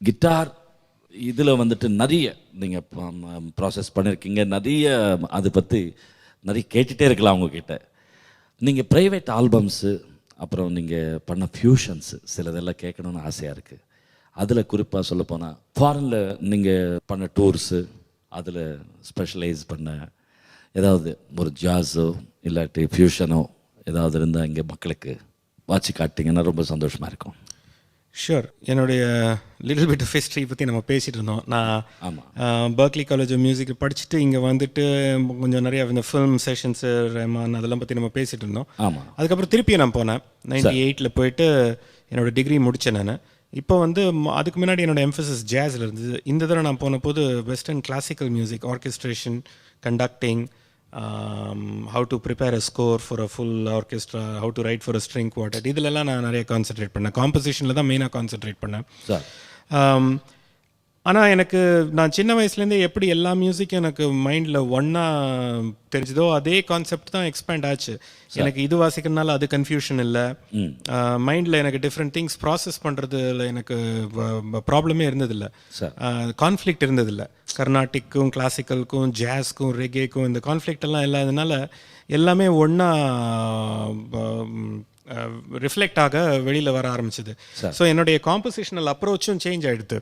Guitar இதில் வந்துட்டு நிறைய நீங்கள் ப்ராசஸ் பண்ணியிருக்கீங்க நிறைய அதை பற்றி நிறைய கேட்டுகிட்டே இருக்கலாம் உங்ககிட்ட. நீங்கள் ப்ரைவேட் ஆல்பம்ஸு அப்புறம் நீங்கள் பண்ண ஃபியூஷன்ஸு சிலதெல்லாம் கேட்கணும்னு ஆசையாக இருக்குது அதில் குறிப்பாக சொல்லப்போனால் ஃபாரினில் நீங்கள் பண்ண டூர்ஸு அதில் ஸ்பெஷலைஸ் பண்ண ஏதாவது ஒரு ஜாஸோ இல்லாட்டி ஃபியூஷனோ ஏதாவது இருந்தால் இங்கே மக்களுக்கு வாட்சி காட்டிங்கன்னா ரொம்ப சந்தோஷமாக இருக்கும். ஷூர் என்னுடைய லிட்டில் பிட் ஆஃப் ஹிஸ்ட்ரி பற்றி நம்ம பேசிகிட்டு இருந்தோம் நான் பர்க்லி காலேஜ் ஆஃப் மியூசிக் படிச்சுட்டு இங்கே வந்துட்டு கொஞ்சம் நிறைய இந்த ஃபிலிம் செஷன்ஸு ரெமான் அதெல்லாம் பற்றி நம்ம பேசிகிட்டு இருந்தோம் அதுக்கப்புறம் திருப்பி நான் போனேன். நைன்டி எயிட்டில் போயிட்டு என்னோட டிகிரி முடித்தேன் நான். இப்போ வந்து அதுக்கு முன்னாடி என்னோட எம்ஃபசிஸ் ஜாஸில் இருந்தது. இந்த தடவை நான் போன போது western classical music orchestration conducting how to prepare a score for a full orchestra how to write for a string quartet இதிலெல்லாம் நான் நிறைய கான்சென்ட்ரேட் பண்ணேன். காம்போசிஷனில் தான் மெயினாக கான்சென்ட்ரேட் பண்ணேன். சார். ஆனால் எனக்கு நான் சின்ன வயசுலேருந்தே எப்படி எல்லா மியூசிக்கும் எனக்கு மைண்டில் ஒன்றா தெரிஞ்சதோ அதே கான்செப்ட் தான் எக்ஸ்பேண்ட் ஆச்சு. எனக்கு இது வாசிக்கிறதுனால அது கன்ஃபியூஷன் இல்லை. மைண்டில் எனக்கு டிஃப்ரெண்ட் திங்ஸ் ப்ராசஸ் பண்ணுறதுல எனக்கு ப்ராப்ளமே இருந்ததில்லை. கான்ஃப்ளிக்ட் இருந்ததில்ல. கர்நாடிக்கும் கிளாசிக்கலுக்கும் ஜாஸ்க்கும் ரெகேக்கும் இந்த கான்ஃப்ளிக்ட் எல்லாம் இல்லாததுனால எல்லாமே ஒன்றா ரிஃப்ளெக்ட் ஆக வெளியில் வர ஆரம்பிச்சது. ஸோ என்னுடைய காம்போசிஷனல் அப்ரோச்சும் சேஞ்ச் ஆகிடுது